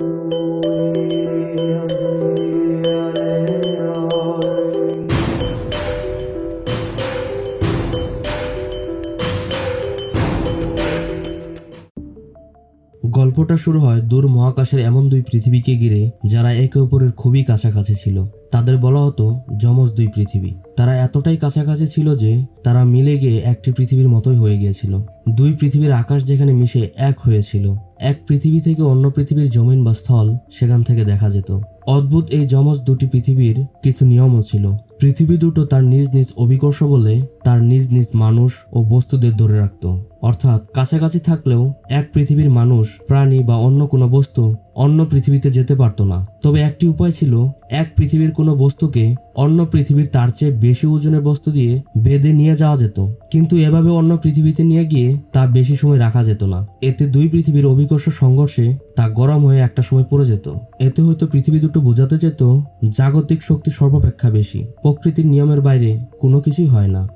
গল্পটা শুরু হয় দূর মহাকাশের এমন দুই পৃথিবীকে ঘিরে যারা একে অপরের খুবই কাছাকাছি ছিল। তাদের বলা হতো যমজ দুই পৃথিবী। তারা এতটাই কাছাকাছি ছিল যে তারা মিলে গিয়ে একটি পৃথিবীর মতোই হয়ে গিয়েছিল। দুই পৃথিবীর আকাশ যেখানে মিশে এক হয়েছিল। এক পৃথিবী থেকে অন্য পৃথিবীর জমিন বা স্থল সেখান থেকে দেখা যেত। অদ্ভুত এই যমজ দুটি পৃথিবীর কিছু নিয়মও ছিল। পৃথিবী দুটো তার নিজ নিজ অভিকর্ষ বলে তার নিজ নিজ মানুষ ও বস্তুদের ধরে রাখত। অর্থাৎ কাছাকাছি থাকলেও এক পৃথিবীর মানুষ, প্রাণী বা অন্য কোনো বস্তু অন্য পৃথিবীতে যেতে পারতো না। তবে একটি উপায় ছিল, এক পৃথিবীর কোনো বস্তুকে অন্য পৃথিবীর তার চেয়ে বেশি ওজনের বস্তু দিয়ে বেঁধে নিয়ে যাওয়া যেত। কিন্তু এভাবে অন্য পৃথিবীতে নিয়ে গিয়ে তা বেশি সময় রাখা যেত না। এতে দুই পৃথিবীর অভিকর্ষ সংঘর্ষে তা গরম হয়ে একটা সময় পড়ে যেত। এতে হয়তো পৃথিবী দুটো বোঝাতে যেত, জাগতিক শক্তি সর্বাপেক্ষা বেশি। প্রকৃতির নিয়মের বাইরে কোনো কিছুই হয় না।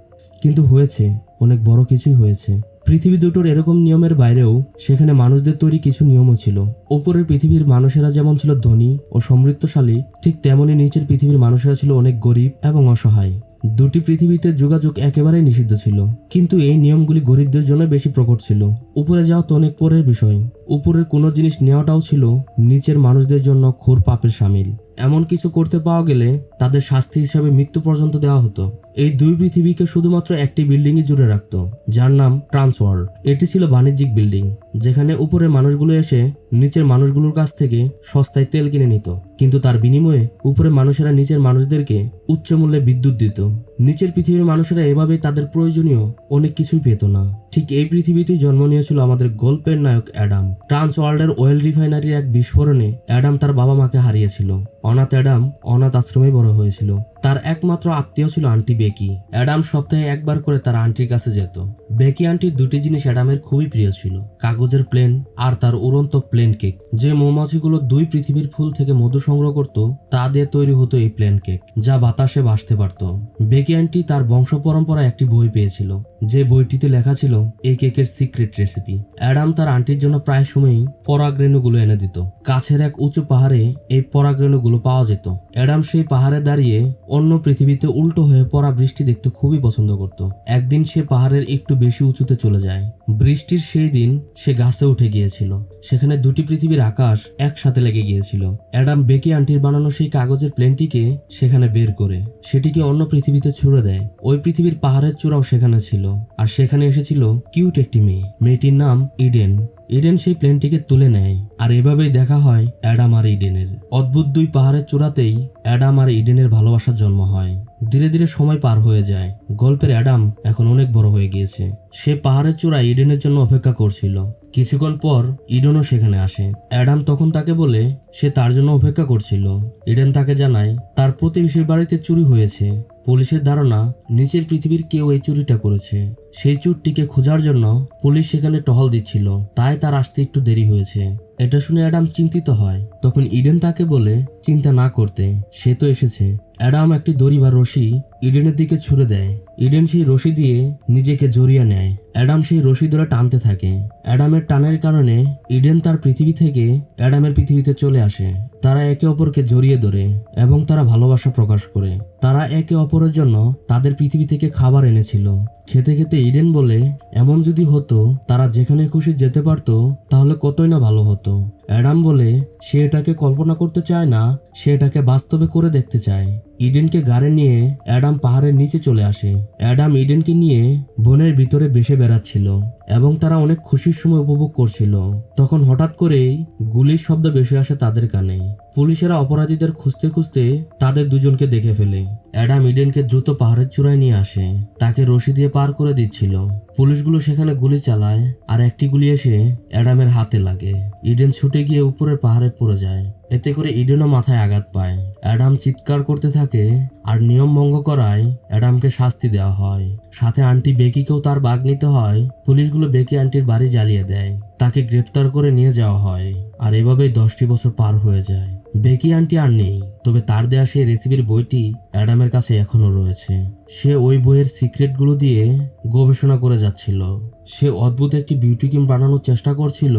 কিন্তু হয়েছে, অনেক বড় কিছুই হয়েছে। পৃথিবী দুটোর এরকম নিয়মের বাইরেও সেখানে মানুষদের তৈরি কিছু নিয়মও ছিল। ওপরের পৃথিবীর মানুষেরা যেমন ছিল ধনী ও সমৃদ্ধশালী, ঠিক তেমনি নিচের পৃথিবীর মানুষেরা ছিল অনেক গরিব এবং অসহায়। দুটি পৃথিবীতে যোগাযোগ একেবারেই নিষিদ্ধ ছিল। কিন্তু এই নিয়মগুলি গরিবদের জন্য বেশি প্রকট ছিল। উপরে যাওয়া তো অনেক পরের বিষয়। উপরের কোনো জিনিস নেওয়াটাও ছিল নিচের মানুষদের জন্য খোর পাপের সামিল। এমন কিছু করতে পাওয়া গেলে তাদের শাস্তি হিসাবে মৃত্যু পর্যন্ত দেওয়া হতো। এই দুই পৃথিবীকে শুধুমাত্র একটি বিল্ডিংই জুড়ে রাখত, যার নাম ট্রান্সওয়ার্ল্ড। এটি ছিল বাণিজ্যিক বিল্ডিং, যেখানে উপরের মানুষগুলো এসে নিচের মানুষগুলোর কাছ থেকে সস্তায় তেল কিনে নিত। কিন্তু তার বিনিময়ে উপরের মানুষেরা নিচের মানুষদেরকে উচ্চ মূল্যে বিদ্যুৎ দিত। নিচের পৃথিবীর মানুষেরা এভাবে তাদের প্রয়োজনীয় অনেক কিছুই পেত না। ঠিক এই পৃথিবীতেই জন্ম নিয়েছিল আমাদের গল্পের নায়ক অ্যাডাম। ট্রান্স ওয়ার্ল্ডের ওয়েল রিফাইনারির এক বিস্ফোরণে অ্যাডাম তার বাবা মাকে হারিয়েছিল। অনাথ অ্যাডাম অনাথ আশ্রমে বড় হয়েছিল। তার একমাত্র আত্মীয় ছিল আন্টি বেকি। অ্যাডাম সপ্তাহে একবার করে তার আন্টির কাছে যেত। বেকি আন্টির দুটি জিনিস অ্যাডামের খুবই প্রিয় ছিল, কাগজের প্লেন আর তার উড়ন্ত প্লেন কেক। যে মৌমাছিগুলো দুই পৃথিবীর ফুল থেকে মধু সংগ্রহ করত, তা দিয়ে তৈরি হতো এই প্লেন কেক, যা বাতাসে ভাসতে পারত। বেকি আন্টি তার বংশ পরম্পরায় একটি বই পেয়েছিল, যে বইটিতে লেখা ছিল, এই কেকের সিক্রেট রেসিপি। অ্যাডাম তার আন্টির জন্য প্রায় সময়ই পরাগরেণুগুলো এনে দিত। কাছের এক উঁচু পাহাড়ে এই পরাগরেণুগুলো পাওয়া যেত। অ্যাডাম সেই পাহাড়ে দাঁড়িয়ে অন্য পৃথিবীতে উল্টো হয়ে পড়া বৃষ্টি দেখতে খুবই পছন্দ করত। একদিন সে পাহাড়ের একটু বেশি উঁচুতে চলে যায়। বৃষ্টির সেই দিন সে গাছে উঠে গিয়েছিল। সেখানে দুটি পৃথিবীর আকাশ একসাথে লেগে গিয়েছিল। অ্যাডাম বেকি আন্টির বানানো সেই কাগজের প্লেনটিকে সেখানে বের করে, সেটিকে অন্য পৃথিবীতে ছুড়ে দেয়। ওই পৃথিবীর পাহাড়ের চূড়াও সেখানে ছিল। আর সেখানে এসেছিল কিউট একটি মেয়ে। মেয়েটির নাম ইডেন। ইডেন সেই প্লেনটিকে তুলে নেয়, আর এভাবেই দেখা হয় অ্যাডাম আর ইডেনের অদ্ভুত দুই পাহাড়ের চূড়াতেই অ্যাডাম আর ইডেনের ভালোবাসার জন্ম হয়। ধীরে ধীরে সময় পার হয়ে যায়। গল্পের অ্যাডাম এখন অনেক বড় হয়ে গিয়েছে। সে পাহাড়ের চূড়ায় ইডেনের জন্য অপেক্ষা করছিল। কিছুক্ষণ পর ইডেনও সেখানে আসে। অ্যাডাম তখন তাকে বলে, সে তার জন্য অপেক্ষা করছিল। ইডেন তাকে জানায়, তার প্রতিবেশীর বাড়িতে চুরি হয়েছে। পুলিশের ধারণা, নিচের পৃথিবীর কেউ এই চুরিটা করেছে। সেই চুরটিকে খোঁজার জন্য পুলিশ সেখানে টহল দিচ্ছিল। তাই তার আসতে একটু দেরি হয়েছে। এটা শুনে অ্যাডাম চিন্তিত হয়। তখন ইডেন তাকে বলে, চিন্তা না করতে। সে তো এসেছে। অ্যাডাম একটি দড়ি বা রশি ইডেনের দিকে ছুড়ে দেয়। ইডেন সেই রশি দিয়ে নিজেকে জড়িয়ে নেয়। অ্যাডাম সেই রশি ধরে টানতে থাকে। অ্যাডামের টানের কারণে ইডেন তার পৃথিবী থেকে অ্যাডামের পৃথিবীতে চলে আসে। তারা একে অপরকে জড়িয়ে ধরে এবং তারা ভালোবাসা প্রকাশ করে। তারা একে অপরের জন্য তাদের পৃথিবী থেকে খাবার এনেছিল। খেতে খেতে ইডেন বলে, এমন যদি হতো, তারা যেখানে খুশি যেতে পারতো, তাহলে কতই না ভালো হতো। অ্যাডাম বলে, সে এটাকে কল্পনা করতে চায় না, সে এটাকে বাস্তবে করে দেখতে চায়। ইডেনকে গাড়ে নিয়ে অ্যাডাম পাহাড়ের নিচে চলে আসে। অ্যাডাম ইডেনকে নিয়ে বনের ভিতরে বেসে বেড়াচ্ছিল এবং তারা অনেক খুশির সময় উপভোগ করছিল। তখন হঠাৎ করেই গুলির শব্দ বেশি আসে তাদের কানে। পুলিশেরা অপরাধীদের খুঁজতে খুঁজতে তাদের দুজনকে দেখে ফেলে। অ্যাডাম ইডেনকে দ্রুত পাহাড়ের চূড়ায় নিয়ে আসে। তাকে রশি দিয়ে পার করে দিচ্ছিল। পুলিশগুলো সেখানে গুলি চালায় আর একটি গুলি এসে অ্যাডামের হাতে লাগে। ইডেন ছুটে গিয়ে উপরের পাহাড়ে পড়ে যায়। এতে করে ইডেনও মাথায় আঘাত পায়। অ্যাডাম চিৎকার করতে থাকে আর নিয়ম ভঙ্গ করায় অ্যাডামকে শাস্তি দেওয়া হয়। সাথে আন্টি বেকিকেও তার বাগ নিতে হয়। পুলিশগুলো বেকি আন্টির বাড়ি জ্বালিয়ে দেয়। তাকে গ্রেপ্তার করে নিয়ে যাওয়া হয়। আর এভাবেই দশটি বছর পার হয়ে যায়। බැකියන්ට යන්නේ. তবে তার দেয়া সেই রেসিপির বইটি অ্যাডামের কাছে এখনও রয়েছে। সে ওই বইয়ের সিক্রেটগুলো দিয়ে গবেষণা করে যাচ্ছিল। সে অদ্ভুত একটি বিউটি ক্রিম বানানোর চেষ্টা করছিল।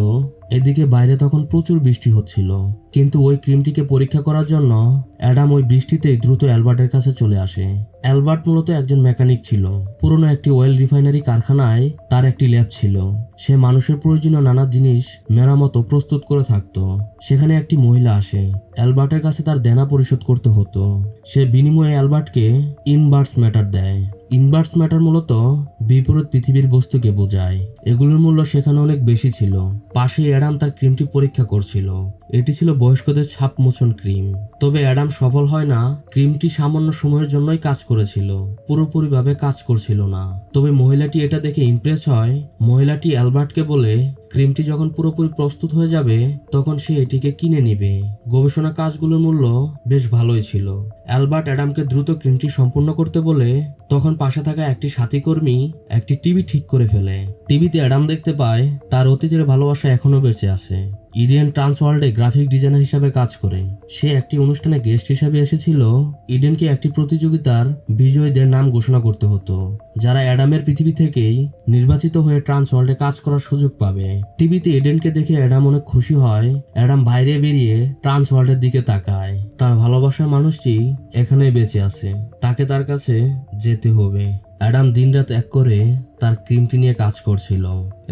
এদিকে বাইরে তখন প্রচুর বৃষ্টি হচ্ছিল। কিন্তু ওই ক্রিমটিকে পরীক্ষা করার জন্য অ্যাডাম ওই বৃষ্টিতেই দ্রুত অ্যালবার্টের কাছে চলে আসে। অ্যালবার্ট মূলত একজন মেকানিক ছিল। পুরনো একটি অয়েল রিফাইনারি কারখানায় তার একটি ল্যাব ছিল। সে মানুষের প্রয়োজনীয় নানা জিনিস মেরামতো প্রস্তুত করে থাকতো। সেখানে একটি মহিলা আসে। অ্যালবার্টের কাছে তার দেনা পরিশোধ করতে হতো। সে বিনিময়ে অ্যালবার্টকে ইনভার্স ম্যাটার দেয়। ইনভার্স ম্যাটার মূলত বিপরীত পৃথিবীর বস্তুকে বোঝায়। এগুলোর মূল্য সেখানে অনেক বেশি ছিল। পাশেই অ্যাডাম তার ক্রিমটি পরীক্ষা করছিল। এটি ছিল বয়স্কদের ছাপ মোচন ক্রিম। তবে অ্যাডাম সফল হয় না, ক্রিমটি সামান্য সময়ের জন্যই কাজ করেছিল। পুরোপুরিভাবে কাজ করছিল না। তবে মহিলাটি এটা দেখে ইমপ্রেস হয়। মহিলাটি অ্যালবার্টকে বলে ক্রিমটি যখন পুরোপুরি প্রস্তুত হয়ে যাবে, তখন সে এটিকে কিনে নিবে। গবেষণা কাজগুলোর মূল্য বেশ ভালোই ছিল। অ্যালবার্ট অ্যাডামকে দ্রুত ক্রিমটি সম্পূর্ণ করতে বলে, তখন পাশে থাকা একটি সাথী কর্মী একটি টিভি ঠিক করে ফেলে। টিভিতে অ্যাডাম দেখতে পায়, তার অতীতের ভালোবাসা এখনও বেঁচে আছে। ইডেন ট্রান্সওয়ার্ল্ডে গ্রাফিক ডিজাইনার হিসাবে কাজ করে। সে একটি অনুষ্ঠানে গেস্ট হিসাবে এসেছিল। ইডেনকে একটি প্রতিযোগিতার বিজয়ীদের নাম ঘোষণা করতে হতো, যারা অ্যাডামের পৃথিবী থেকেই নির্বাচিত হয়ে ট্রান্সওয়ার্ল্ডে কাজ করার সুযোগ পাবে। টিভিতে ইডেনকে দেখে অ্যাডাম অনেক খুশি হয়। অ্যাডাম বাইরে বেরিয়ে ট্রান্সওয়ার্ল্ডের দিকে তাকায়। তার ভালোবাসার মানুষটি এখানেই বেঁচে আছে। তাকে তার কাছে যেতে হবে। অ্যাডাম দিনরাত এক করে তার ক্রিমটি নিয়ে কাজ করছিল।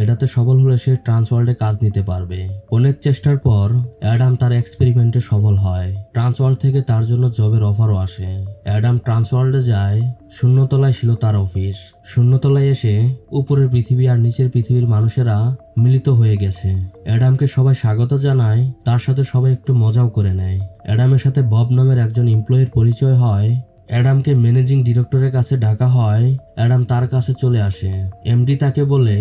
এটাতে সফল হলে সে ট্রান্সওয়ার্ল্ডে কাজ নিতে পারবে। অনেক চেষ্টার পর অ্যাডাম তার এক্সপেরিমেন্টে সফল হয়। ট্রান্সওয়ার্ল্ড থেকে তার জন্য জবের অফারও আসে। অ্যাডাম ট্রান্সওয়ার্ল্ডে যায়, শূন্যতলায় ছিল তার অফিস। শূন্যতলায় এসে উপরের পৃথিবী আর নিচের পৃথিবীর মানুষেরা মিলিত হয়ে গেছে। অ্যাডামকে সবাই স্বাগত জানায়, তার সাথে সবাই একটু মজাও করে নেয়। অ্যাডামের সাথে বব নামের একজন এমপ্লয়ির পরিচয় হয় অ্যাডামকে ম্যানেজিং ডিরেক্টরের কাছে ডাকা হয়, অ্যাডাম তার কাছে চলে আসে। এমডি তাকে বলে,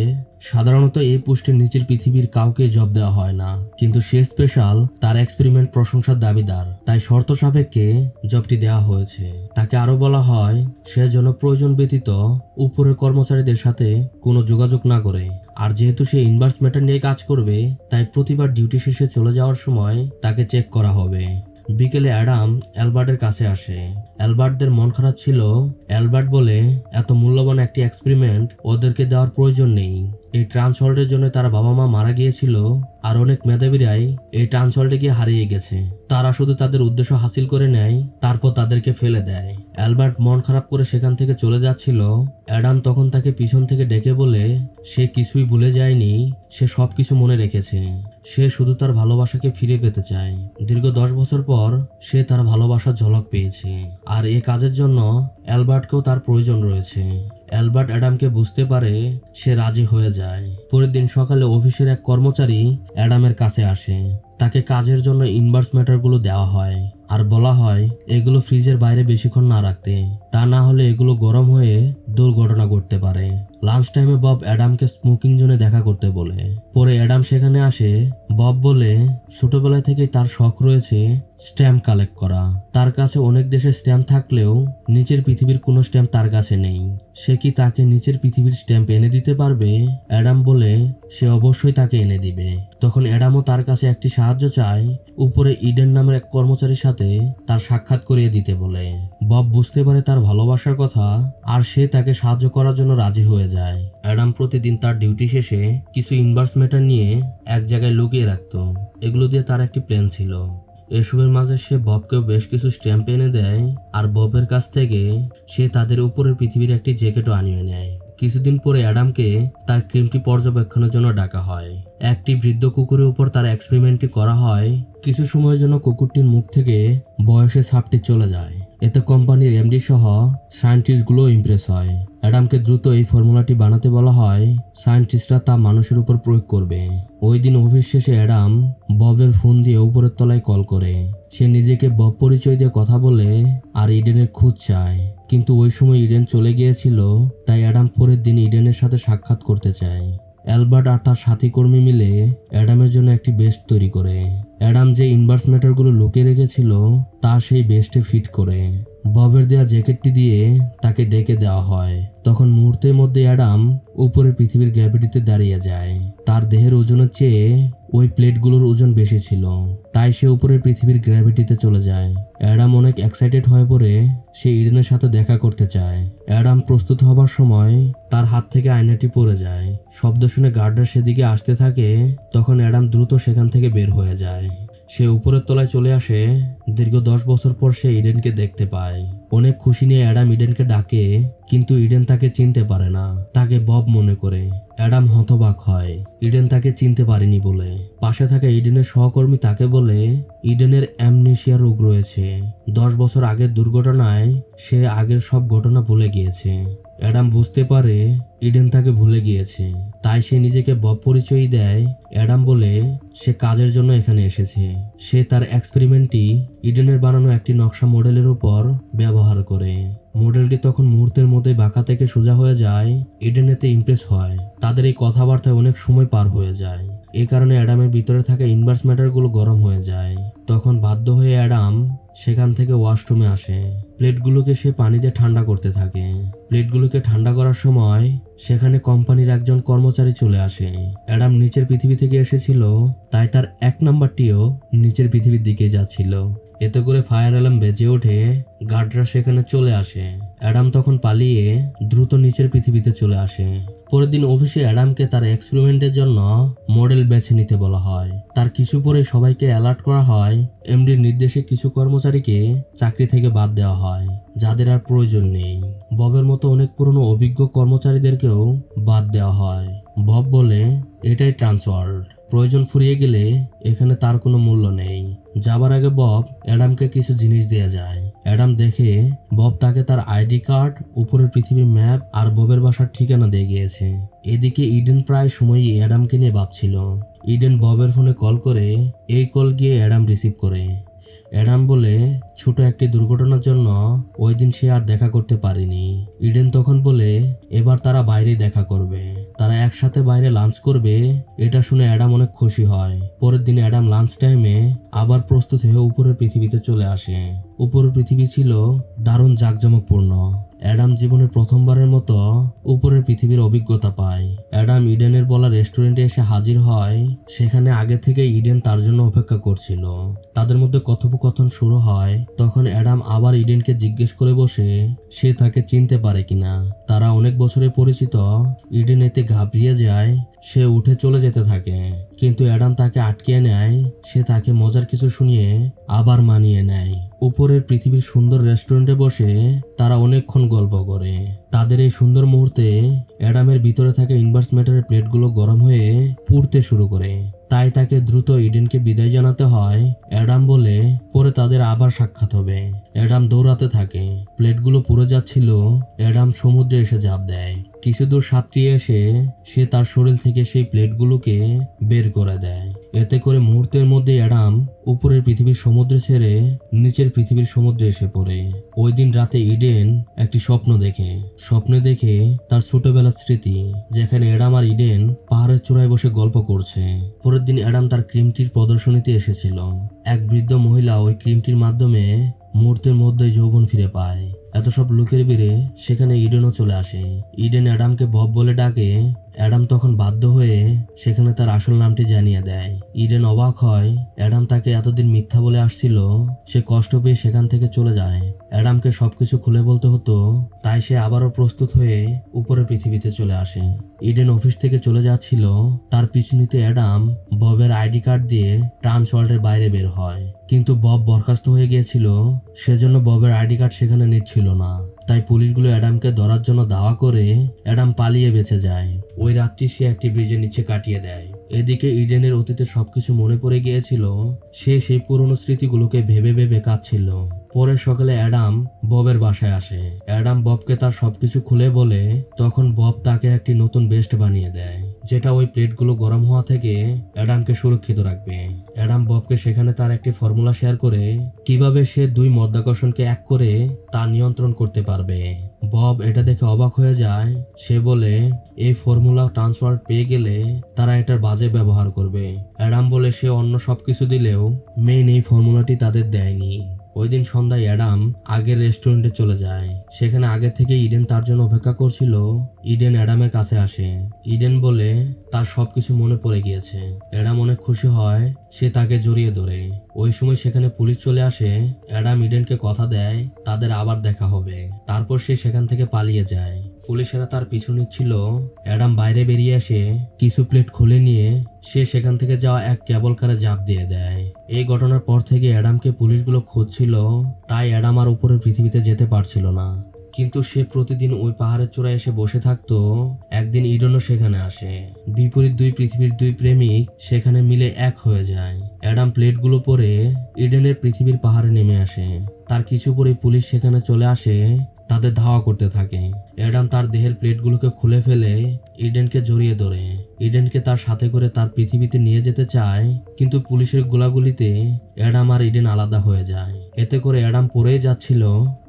সাধারণত এই পোস্টের নিচের পৃথিবীর কাউকে জব দেওয়া হয় না, কিন্তু সে স্পেশাল, তার এক্সপেরিমেন্ট প্রশংসার দাবিদার। তাই শর্ত সাপেক্ষে জবটি দেওয়া হয়েছে। তাকে আরও বলা হয়, সে যেন প্রয়োজন ব্যতীত উপরের কর্মচারীদের সাথে কোনো যোগাযোগ না করে। আর যেহেতু সে ইনভার্স ম্যাটার নিয়ে কাজ করবে, তাই প্রতিবার ডিউটি শেষে চলে যাওয়ার সময় তাকে চেক করা হবে। বিকেলে অ্যাডাম অ্যালবার্টের কাছে আসে। অ্যালবার্টদের মন খারাপ ছিল। অ্যালবার্ট বলে, এত মূল্যবান একটি এক্সপেরিমেন্ট ওদেরকে দেওয়ার প্রয়োজন নেই। এই ট্রান্সহল্টের জন্য তার বাবা মা মারা গিয়েছিল। আর অনেক মেধাবীরাই এই ট্রান্সহল্টে গিয়ে হারিয়ে গেছে। তারা শুধু তাদের উদ্দেশ্য হাসিল করে নেয়, তারপর তাদেরকে ফেলে দেয়। অ্যালবার্ট মন খারাপ করে সেখান থেকে চলে যাচ্ছিল। অ্যাডাম তখন তাকে পিছন থেকে ডেকে বলে, সে কিছুই ভুলে যায়নি, সে সব কিছু মনে রেখেছে। সে শুধু তার ভালোবাসাকে ফিরে পেতে চায়। দীর্ঘ দশ বছর পর সে তার ভালোবাসার ঝলক পেয়েছে। আর এ কাজের জন্য অ্যালবার্টকেও তার প্রয়োজন রয়েছে। অ্যালবার্ট অ্যাডামকে বুঝতে পারে সে রাজি হয়ে যায়। পরের দিন সকালে অফিসের এক কর্মচারী অ্যাডামের কাছে আসে। তাকে কাজের জন্য ইনভার্স ম্যাটারগুলো দেওয়া হয়। আর বলা হয়, এগুলো ফ্রিজের বাইরে বেশিক্ষণ না রাখতে। তা না হলে এগুলো গরম হয়ে দুর্ঘটনা ঘটতে পারে। লাঞ্চ টাইমে বব অ্যাডামকে স্মোকিং জোনে দেখা করতে বলে। পরে অ্যাডাম সেখানে আসে। বব বলে ছোটবেলা থেকেই তার শখ রয়েছে স্ট্যাম্প কালেক্ট করা। তার কাছে অনেক দেশের স্ট্যাম্প থাকলেও নিচের পৃথিবীর কোনো স্ট্যাম্প তার কাছে নেই। সে কি তাকে নিচের পৃথিবীর স্ট্যাম্প এনে দিতে পারবে? অ্যাডাম বলে, সে অবশ্যই তাকে এনে দিবে। তখন অ্যাডামও তার কাছে একটি সাহায্য চায়, উপরে ইডেন নামের এক কর্মচারীর সাথে তার সাক্ষাৎ করিয়ে দিতে বলে। বব বুঝতে পারে তার ভালোবাসার কথা, আর সে তাকে সাহায্য করার জন্য রাজি হয়ে যায়। অ্যাডাম প্রতিদিন তার ডিউটি শেষে কিছু ইনভার্স ম্যাটার নিয়ে এক জায়গায় লুকিয়ে রাখতো। এগুলো দিয়ে তার একটি প্ল্যান ছিল। এসবের মাঝে সে ববকেও বেশ কিছু স্ট্যাম্প এনে দেয় আর ববের কাছ থেকে সে তাদের উপরের পৃথিবীর একটি জ্যাকেটও আনিয়ে নেয়। কিছুদিন পরে অ্যাডামকে তার ক্রিমটি পর্যবেক্ষণের জন্য ডাকা হয়। একটি বৃদ্ধ কুকুরের উপর তার এক্সপেরিমেন্টটি করা হয়। কিছু সময়ের জন্য কুকুরটির মুখ থেকে বয়সে ছাপটি চলে যায়। এতে কোম্পানির এমডি সহ সায়েন্টিস্টগুলো ইমপ্রেস হয়। অ্যাডামকে দ্রুত এই ফর্মুলাটি বানাতে বলা হয় সায়েন্টিস্টরা তা মানুষের উপর প্রয়োগ করবে। ওই দিন অফিস শেষে অ্যাডাম ববের ফোন দিয়ে উপরের তলায় কল করে। সে নিজেকে বব পরিচয় দিয়ে কথা বলে আর ইডেনের খুঁজ চায়। কিন্তু ওই সময় ইডেন চলে গিয়েছিল, তাই অ্যাডাম পরের দিন ইডেনের সাথে সাক্ষাৎ করতে চায়। অ্যালবার্ট আর তার সাথী কর্মী মিলে অ্যাডামের জন্য একটি বেস্ট তৈরি করে। অ্যাডাম যে ইনভার্স ম্যাটারগুলো লুকিয়ে রেখেছিল, তা সেই বেস্টে ফিট করে। ববের দেওয়া জ্যাকেটটি দিয়ে তাকে ডেকে দেওয়া হয়। তখন মুহূর্তের মধ্যে অ্যাডাম উপরে পৃথিবীর গ্র্যাভিটিতে দাঁড়িয়ে যায়। তার দেহের ওজনের চেয়ে ওই প্লেটগুলোর ওজন বেশি ছিল, তাই সে উপরে পৃথিবীর গ্র্যাভিটিতে চলে যায়। অ্যাডাম অনেক এক্সাইটেড হয়ে পড়ে, সে ইডেনের সাথে দেখা করতে চায়। অ্যাডাম প্রস্তুত হবার সময় তার হাত থেকে আয়নাটি পড়ে যায়। শব্দ শুনে গার্ডার সেদিকে আসতে থাকে, তখন অ্যাডাম দ্রুত সেখান থেকে বের হয়ে যায়। সে উপরের তলায় চলে আসে। দীর্ঘ দশ বছর পর সে ইডেনকে দেখতে পায়। অনেক খুশি নিয়ে অ্যাডাম ইডেনকে ডাকে, কিন্তু ইডেন তাকে চিনতে পারে না। তাকে বব মনে করে। অ্যাডাম হতবাক হয়। ইডেন তাকে চিনতে পারেনি বলে। পাশে থাকা ইডেনের সহকর্মী তাকে বলে, ইডেনের অ্যামনেশিয়া রোগ রয়েছে। দশ বছর আগের দুর্ঘটনায় সে আগের সব ঘটনা ভুলে গিয়েছে। অ্যাডাম বুঝতে পারে, ইডেন তাকে ভুলে গিয়েছে। তাই সে নিজেকে বব পরিচয় দেয় অ্যাডাম বলে সে কাজের জন্য এখানে এসেছে। সে তার এক্সপেরিমেন্টটি ইডেনের বানানো একটি নকশা মডেলের উপর ব্যবহার করে। মডেলটি তখন মুহূর্তের মধ্যে বাঁকা থেকে সোজা হয়ে যায়, ইডেনেতে ইমপ্রেস হয়। তাদের এই কথাবার্তায় অনেক সময় পার হয়ে যায়। এই কারণে অ্যাডামের ভিতরে থাকা ইনভার্স ম্যাটারগুলো গরম হয়ে যায়। তখন বাধ্য হয়ে অ্যাডাম সেখান থেকে ওয়াশরুমে আসে। প্লেটগুলোকে সে পানিতে ঠান্ডা করতে থাকে। প্লেটগুলোকে ঠান্ডা করার সময় সেখানে কোম্পানির একজন কর্মচারী চলে আসে। অ্যাডাম নিচের পৃথিবী থেকে এসেছিল, তাই তার এক নাম্বারটিও নিচের পৃথিবীর দিকে যাচ্ছিল। এতে করে ফায়ার অ্যালার্ম বেজে ওঠে, গার্ডরা সেখানে চলে আসে। অ্যাডাম তখন পালিয়ে দ্রুত নিচের পৃথিবীতে চলে আসে। পরের দিন অফিসে অ্যাডামকে তার এক্সপেরিমেন্টের জন্য মডেল বেছে নিতে বলা হয়। তার কিছু পরে সবাইকে অ্যালার্ট করা হয়, এমডির নির্দেশে কিছু কর্মচারীকে চাকরি থেকে বাদ দেওয়া হয়, যাদের আর প্রয়োজন নেই। ববের মতো অনেক পুরনো অভিজ্ঞ কর্মচারীদেরকেও বাদ দেওয়া হয়। বব বলে, এটাই ট্রান্সওয়ার্ল্ড। প্রয়োজন ফুরিয়ে গেলে এখানে তার কোনো মূল্য নেই। যাবার আগে বব অ্যাডামকে কিছু জিনিস দেয়া যায়। অ্যাডাম দেখে বব তাকে তার আইডি কার্ড, উপরের পৃথিবীর ম্যাপ আর ববের বাসার ঠিকানা দিয়ে গিয়েছে। এদিকে ইডেন প্রায় সময়ই অ্যাডামকে নিয়ে ভাবছিল। ইডেন ববের ফোনে কল করে এই কল গিয়ে অ্যাডাম রিসিভ করে। অ্যাডাম বলে, ছোট একটি দুর্ঘটনার জন্য ওই দিন সে আর দেখা করতে পারেনি। ইডেন তখন বলে, এবার তারা বাইরে দেখা করবে। তারা একসাথে বাইরে লাঞ্চ করবে, এটা শুনে অ্যাডাম অনেক খুশি হয়। পরের দিন অ্যাডাম লাঞ্চ টাইমে আবার প্রস্তুত হয়ে উপরের পৃথিবীতে চলে আসে। উপরের পৃথিবী ছিল দারুণ জাঁকজমকপূর্ণ। অ্যাডাম জীবনের প্রথমবারের মতো উপরের পৃথিবীর অভিজ্ঞতা পায়। অ্যাডাম ইডেনের বলা রেস্টুরেন্টে এসে হাজির হয়, সেখানে আগে থেকে ইডেন তার জন্য অপেক্ষা করছিল। তাদের মধ্যে কথোপকথন শুরু হয়, তখন অ্যাডাম আবার ইডেনকে জিজ্ঞেস করে বসে, সে তাকে চিনতে পারে কিনা। তারা অনেক বছরে পরিচিত, ইডেন এতে ঘাবড়িয়ে যায়, সে উঠে চলে যেতে থাকে। কিন্তু অ্যাডাম তাকে আটকিয়ে নেয়, সে তাকে মজার কিছু শুনিয়ে আবার মানিয়ে নেয়। উপরের পৃথিবীর সুন্দর রেস্টুরেন্টে বসে তারা অনেকক্ষণ গল্প করে। তাদের এই সুন্দর মুহূর্তে অ্যাডামের ভিতরে থাকা ইনভার্স ম্যাটারের প্লেটগুলো গরম হয়ে পুড়তে শুরু করে। তাই তাকে দ্রুত ইডেনকে বিদায় জানাতে হয়। অ্যাডাম বলে, পরে তাদের আবার সাক্ষাৎ হবে। অ্যাডাম দৌড়াতে থাকে। প্লেটগুলো পুরো যাচ্ছিল। অ্যাডাম সমুদ্রে এসে ঝাঁপ দেয়। কিছু দূর সাঁতরিয়ে এসে সে তার শরীর থেকে সেই প্লেটগুলোকে বের করে দেয়। এতে করে মুহূর্তের মধ্যে অ্যাডাম উপরের পৃথিবীর সমুদ্রে ছেড়ে নিচের পৃথিবীর সমুদ্রে এসে পড়ে। ওই দিন রাতে ইডেন একটি স্বপ্ন দেখে। স্বপ্নে দেখে তার ছোটবেলার স্মৃতি, যেখানে অ্যাডাম আর ইডেন পাহাড়ের চূড়ায় বসে গল্প করছে। পরের দিন অ্যাডাম তার ক্রিমটির প্রদর্শনীতে এসেছিল। এক বৃদ্ধ মহিলা ওই ক্রিমটির মাধ্যমে মুহূর্তের মধ্যে যৌবন ফিরে পায়। এত সব লোকের ভিড়ে সেখানে ইডেনও চলে আসে। ইডেন অ্যাডামকে বব বলে ডাকে অ্যাডাম তখন বাধ্য হয়ে সেখানে তার আসল নামটি জানিয়ে দেয়। ইডেন অবাক হয়, অ্যাডাম তাকে এতদিন মিথ্যা বলে আসছিল, সে কষ্ট পেয়ে সেখান থেকে চলে যায়। অ্যাডামকে সবকিছু খুলে বলতে হতো, তাই সে আবারও প্রস্তুত হয়ে উপরে পৃথিবীতে চলে আসে। ইডেন অফিস থেকে চলে যাচ্ছিল, তার পিছনিতে অ্যাডাম ববের আইডি কার্ড দিয়ে ট্রান্সওয়ার্ল্ডের বাইরে বের হয়। কিন্তু বব বরখাস্ত হয়ে গিয়েছিল, সেজন্য ববের আইডি কার্ড সেখানে নিচ্ছিল না। তাই পুলিশগুলো অ্যাডামকে ধরার জন্য দাওয়া করে অ্যাডাম পালিয়ে বেঁচে যায়। ওই রাতটি সে একটি ব্রিজের নিচে কাটিয়ে দেয়। এদিকে ইডেনের অতীতে সবকিছু মনে পড়ে গিয়েছিল, সে সেই পুরনো স্মৃতিগুলোকে ভেবে ভেবে কাঁদছিল। পরের সকালে অ্যাডাম ববের বাসায় আসে। অ্যাডাম ববকে তার সবকিছু খুলে বলে, তখন বব তাকে একটি নতুন বেস্ট বানিয়ে দেয়, যেটা ওই প্লেটগুলো গরম হওয়া থেকে অ্যাডামকে সুরক্ষিত রাখবে। অ্যাডাম ববকে সেখানে তার একটি ফর্মুলা শেয়ার করে কীভাবে সে দুই মধ্যাকর্ষণকে এক করে তা নিয়ন্ত্রণ করতে পারবে। বব এটা দেখে অবাক হয়ে যায়। সে বলে, এই ফর্মুলা ট্রান্সওয়ার্ড পেয়ে গেলে তারা এটার বাজে ব্যবহার করবে। অ্যাডাম বলে, সে অন্য সবকিছু দিলেও মেইন এই ফর্মুলাটি তাদের দেয়নি। ওই দিন সন্ধ্যায় অ্যাডাম আগের রেস্টুরেন্টে চলে যায়। সেখানে আগে থেকে ইডেন তার জন্য অপেক্ষা করছিল। ইডেন অ্যাডামের কাছে আসে। ইডেন বলে, তার সবকিছু মনে পড়ে গিয়েছে। অ্যাডাম অনেক খুশি হয়, সে তাকে জড়িয়ে ধরে। ওই সময় সেখানে পুলিশ চলে আসে। অ্যাডাম ইডেনকে কথা দেয়, তাদের আবার দেখা হবে। তারপর সে সেখান থেকে পালিয়ে যায়। পুলিশেরা তার পিছু নিচ্ছিল। অ্যাডাম বাইরে বেরিয়ে আসে কিছু প্লেট খুলে নিয়ে সে সেখান থেকে যাওয়া এক কেবল কারে জাপ দিয়ে দেয়। এই ঘটনার পর থেকে অ্যাডামকে পুলিশগুলো খুঁজছিল, তাই অ্যাডাম আর উপরের পৃথিবীতে যেতে পারছিল না। কিন্তু সে প্রতিদিন ওই পাহাড়ের চূড়ায় এসে বসে থাকতো। একদিন ইডনও সেখানে আসে। বিপরীত দুই পৃথিবীর দুই প্রেমিক সেখানে মিলে এক হয়ে যায়। অ্যাডাম প্লেটগুলো পরে ইডেনের পৃথিবীর পাহাড়ে নেমে আসে। তার কিছু পরে পুলিশ সেখানে চলে আসে। তাদের ধাওয়া করতে থাকে। অ্যাডাম তার দেহের প্লেটগুলোকে খুলে ফেলে ইডেনকে জড়িয়ে ধরে। ইডেনকে তার সাথে করে তার পৃথিবীতে নিয়ে যেতে চায়, কিন্তু পুলিশের গোলাগুলিতে অ্যাডাম আর ইডেন আলাদা হয়ে যায়। এতে করে অ্যাডাম পড়েই যাচ্ছিল,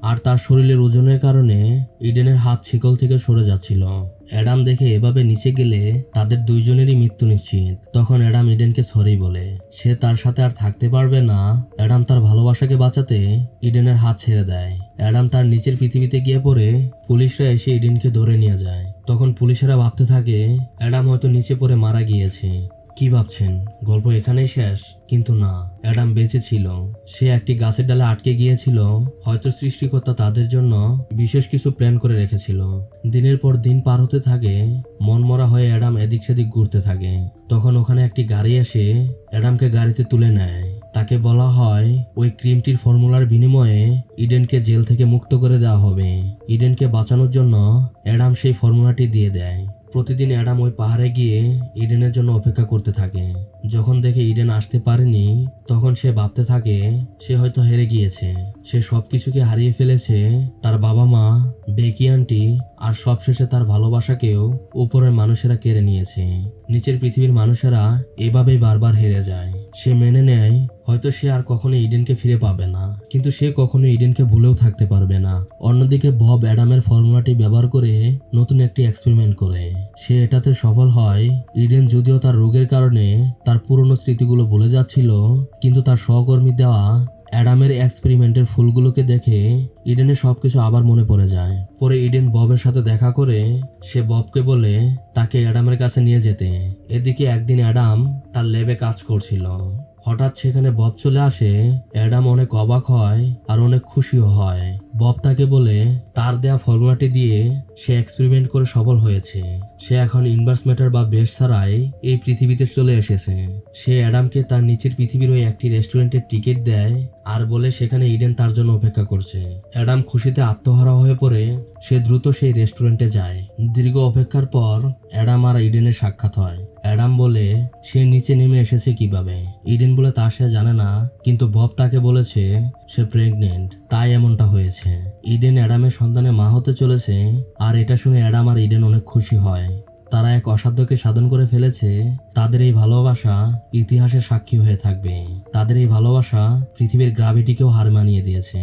আর তার শরীরের ওজনের কারণে ইডেনের হাত শিকল থেকে সরে যাচ্ছিল। অ্যাডাম দেখে এভাবে নিচে গেলে তাদের দুইজনেরই মৃত্যু নিশ্চিত। তখন অ্যাডাম ইডেনকে সরি বলে। সে তার সাথে আর থাকতে পারবে না। অ্যাডাম তার ভালোবাসাকে বাঁচাতে ইডেনের হাত ছেড়ে দেয়। অ্যাডাম তার নিচের পৃথিবীতে গিয়ে পড়ে পুলিশরা এসে ইডেনকে ধরে নিয়ে যায়। তখন পুলিশেরা ভাবতে থাকে, অ্যাডাম হয়তো নিচে পড়ে মারা গিয়েছে। কি ভাবছেন? গল্প এখানেই শেষ। কিন্তু না, অ্যাডাম বেঁচে ছিল। সে একটি গাছের ডালে আটকে গিয়েছিল, হয়তো সৃষ্টিকর্তা তাদের জন্য বিশেষ কিছু প্ল্যান করে রেখেছিল। দিনের পর দিন পার হতে থাকে, মনমরা হয়ে অ্যাডাম এদিক সেদিক ঘুরতে থাকে। তখন ওখানে একটি গাড়ি এসে অ্যাডামকে গাড়িতে তুলে নেয়। তাকে বলা হয়, ওই ক্রিমটির ফর্মুলার বিনিময়ে ইডেনকে জেল থেকে মুক্ত করে দেওয়া হবে। ইডেনকে বাঁচানোর জন্য অ্যাডাম সেই ফর্মুলাটি দিয়ে দেয়। প্রতিদিন অ্যাডাম ওই পাহাড়ে গিয়ে ইডেনের জন্য অপেক্ষা করতে থাকে। যখন দেখে ইডেন আসতে পারেনি, তখন সে ভাবতে থাকে, সে হয়তো হেরে গিয়েছে। সে সবকিছুকে হারিয়ে ফেলেছে, তার বাবা মা বেকি আন্টি আর সবশেষে তার ভালোবাসাকেও উপরের মানুষেরা কেড়ে নিয়েছে। নিচের পৃথিবীর মানুষেরা এভাবেই বারবার হেরে যায়। সে মেনে নেয়, হয়তো সে আর কখনো ইডেনকে ফিরে পাবে না। কিন্তু সে কখনো ইডেনকে ভুলেও থাকতে পারবে না। অন্যদিকে বব অ্যাডামের ফর্মুলাটি ব্যবহার করে নতুন একটি এক্সপেরিমেন্ট করে। সে এটাতে সফল হয়, ইডেন যদিও তার রোগের কারণে তার পুরনো স্মৃতিগুলো ভুলে যাচ্ছিল, কিন্তু তার সহকর্মী দেওয়া অ্যাডামের এক্সপেরিমেন্টের ফুলগুলোকে দেখে ইডেনের সবকিছু আবার মনে পড়ে যায়। পরে ইডেন ববের সাথে দেখা করে সে ববকে বলে তাকে অ্যাডামের কাছে নিয়ে যেতে। এদিকে একদিন অ্যাডাম তার ল্যাবে কাজ করছিল। হঠাৎ সেখানে বব চলে আসে, অ্যাডাম অনেক অবাক হয় আর অনেক খুশিও হয়। বব তাকে বলে, তার দেয়া ফর্মুলাটি দিয়ে সে এক্সপেরিমেন্ট করে সফল হয়েছে। সে এখন ইনভার্স ম্যাটার বা বেশ ছাড়াই এই পৃথিবীতে চলে এসেছে। সে অ্যাডামকে তার নিচের পৃথিবীর ওই একটি রেস্টুরেন্টের টিকিট দেয়। আর বলে সেখানে ইডেন তার জন্য অপেক্ষা করছে। অ্যাডাম খুশিতে আত্মহারা হয়ে পড়ে, সে দ্রুত সেই রেস্টুরেন্টে যায়। দীর্ঘ অপেক্ষার পর অ্যাডাম আর ইডেনের সাক্ষাৎ হয়। অ্যাডাম বলে, সে নিচে নেমে এসেছে কীভাবে? ইডেন বলে তা সে জানে না, কিন্তু বব তাকে বলেছে, সে প্রেগনেন্ট তাই এমনটা হয়েছে। ইডেন অ্যাডামের সন্তানে মা হতে চলেছে, আর এটা শুনে অ্যাডাম আর ইডেন অনেক খুশি হয়। তারা এক অসাধ্যকে সাধন করে ফেলেছে, তাদের এই ভালোবাসা ইতিহাসের সাক্ষী হয়ে থাকবে। তাদের এই ভালোবাসা পৃথিবীর গ্রাভিটিকেও হার মানিয়ে দিয়েছে।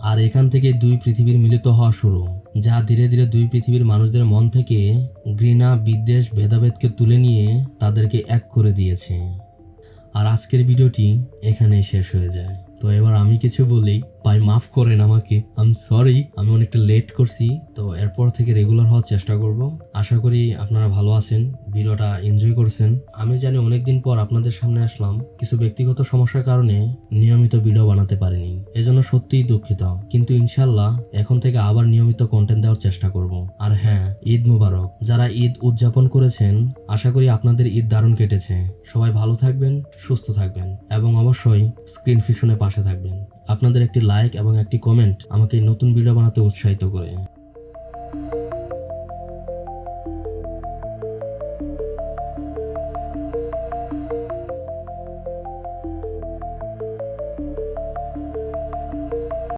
আর এখান থেকে দুই পৃথিবীর মিলিত হওয়া শুরু, যা ধীরে ধীরে দুই পৃথিবীর মানুষদের মন থেকে ঘৃণা, বিদ্বেষ, ভেদাভেদকে তুলে নিয়ে তাদেরকে এক করে দিয়েছে। আর আজকের ভিডিওটি এখানেই শেষ হয়ে যায়। তো এবার আমি কিছু বলি ভাই, মাফ করেন আমাকে। আম সরি আমি অনেকটা লেট করছি, তো এরপর থেকে রেগুলার হওয়ার চেষ্টা করব। আশা করি আপনারা ভালো আছেন, ভিডিওটা এনজয় করছেন। আমি জানি অনেকদিন পর আপনাদের সামনে আসলাম, কিছু ব্যক্তিগত সমস্যার কারণে নিয়মিত ভিডিও বানাতে পারিনি, এজন্য সত্যিই দুঃখিত। কিন্তু ইনশাল্লাহ এখন থেকে আবার নিয়মিত কন্টেন্ট দেওয়ার চেষ্টা করব। আর হ্যাঁ ঈদ মুবারক। যারা ঈদ উদযাপন করেছেন, আশা করি আপনাদের ঈদ দারুণ কেটেছে। সবাই ভালো থাকবেন, সুস্থ থাকবেন, এবং অবশ্যই স্ক্রিন ফিশনে পাশে থাকবেন। আপনাদের একটি লাইক এবং একটি কমেন্ট আমাকে নতুন ভিডিও বানাতে উৎসাহিত করে।